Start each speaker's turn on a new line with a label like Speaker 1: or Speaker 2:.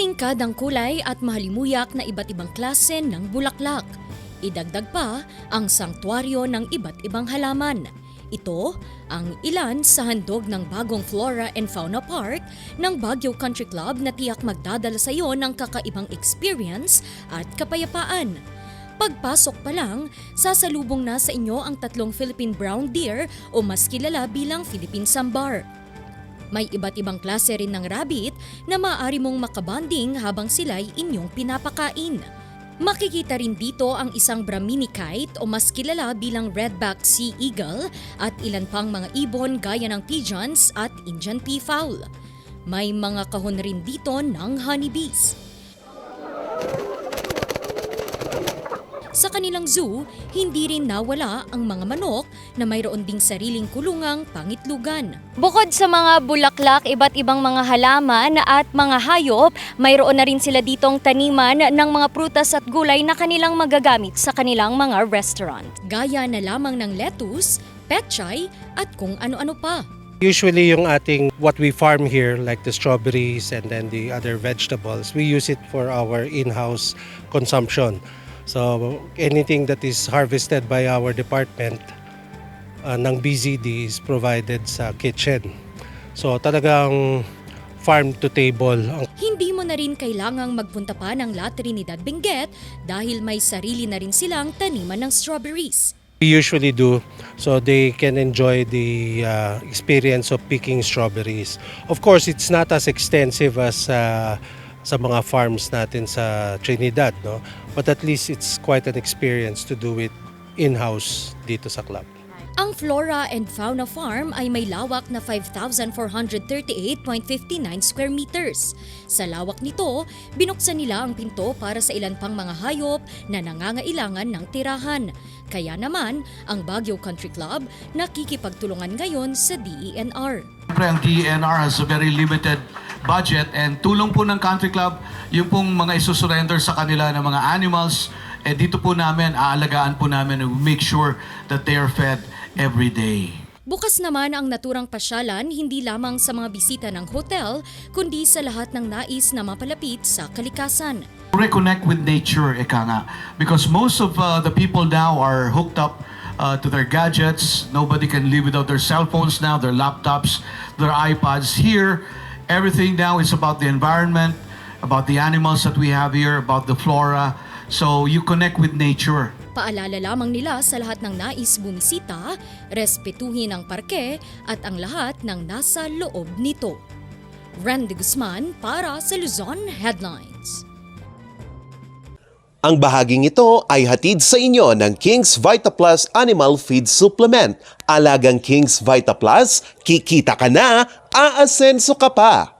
Speaker 1: Titingkad ang kulay at mahalimuyak na iba't ibang klase ng bulaklak. Idagdag pa ang sangtuaryo ng iba't ibang halaman. Ito ang ilan sa handog ng bagong Flora and Fauna Park ng Baguio Country Club na tiyak magdadala sa iyo ng kakaibang experience at kapayapaan. Pagpasok pa lang, sasalubong na sa inyo ang tatlong Philippine Brown Deer o mas kilala bilang Philippine Sambar. May iba't ibang klase rin ng rabbit na maaari mong makabanding habang sila'y inyong pinapakain. Makikita rin dito ang isang Brahmini kite o mas kilala bilang redback sea eagle at ilan pang mga ibon gaya ng pigeons at Indian peafowl. May mga kahon rin dito ng honeybees. Sa kanilang zoo, hindi rin nawala ang mga manok na mayroon ding sariling kulungang pangitlugan. Bukod sa mga bulaklak, iba't ibang mga halaman at mga hayop, mayroon na rin sila ditong taniman ng mga prutas at gulay na kanilang magagamit sa kanilang mga restaurant. Gaya na lamang ng lettuce, petchay at kung ano-ano pa.
Speaker 2: Usually yung ating what we farm here like the strawberries and then the other vegetables, we use it for our in-house consumption. So anything that is harvested by our department uh, ng BZD is provided sa kitchen. So talagang farm to table
Speaker 1: Hindi mo na rin kailangang magpunta pa ng La Trinidad Benguet dahil may sarili na rin silang taniman ng strawberries.
Speaker 2: we usually do so they can enjoy the uh, experience of picking strawberries. Of course, it's not as extensive as uh, sa mga farms natin sa Trinidad, no? But at least it's quite an experience to do it in-house dito sa club.
Speaker 1: Ang Flora and Fauna Farm ay may lawak na 5,438.59 square meters. Sa lawak nito, binuksan nila ang pinto para sa ilan pang mga hayop na nangangailangan ng tirahan. Kaya naman, ang Baguio Country Club nakikipagtulungan ngayon sa DENR.
Speaker 3: Siyempre, ang DENR has a very limited budget and tulong po ng country club yung pong mga isusurrender sa kanila ng mga animals eh dito po namin, aalagaan po namin and make sure that they are fed every day.
Speaker 1: Bukas naman ang naturang pasyalan hindi lamang sa mga bisita ng hotel, kundi sa lahat ng nais na mapalapit sa kalikasan.
Speaker 3: Reconnect with nature, eka nga. Because most of uh, the people now are hooked up uh, to their gadgets. Nobody can live without their cell phones now, their laptops, their iPads. Here, everything now is about the environment, about the animals that we have here, about the flora. So you connect with nature.
Speaker 1: Paalala lamang nila sa lahat ng nais bumisita, respetuhin ang parke at ang lahat ng nasa loob nito. Randy Guzman para sa Luzon Headlines.
Speaker 4: Ang bahaging ito ay hatid sa inyo ng King's Vita Plus Animal Feed Supplement. Alagang King's Vita Plus, kikita ka na, aasenso ka pa.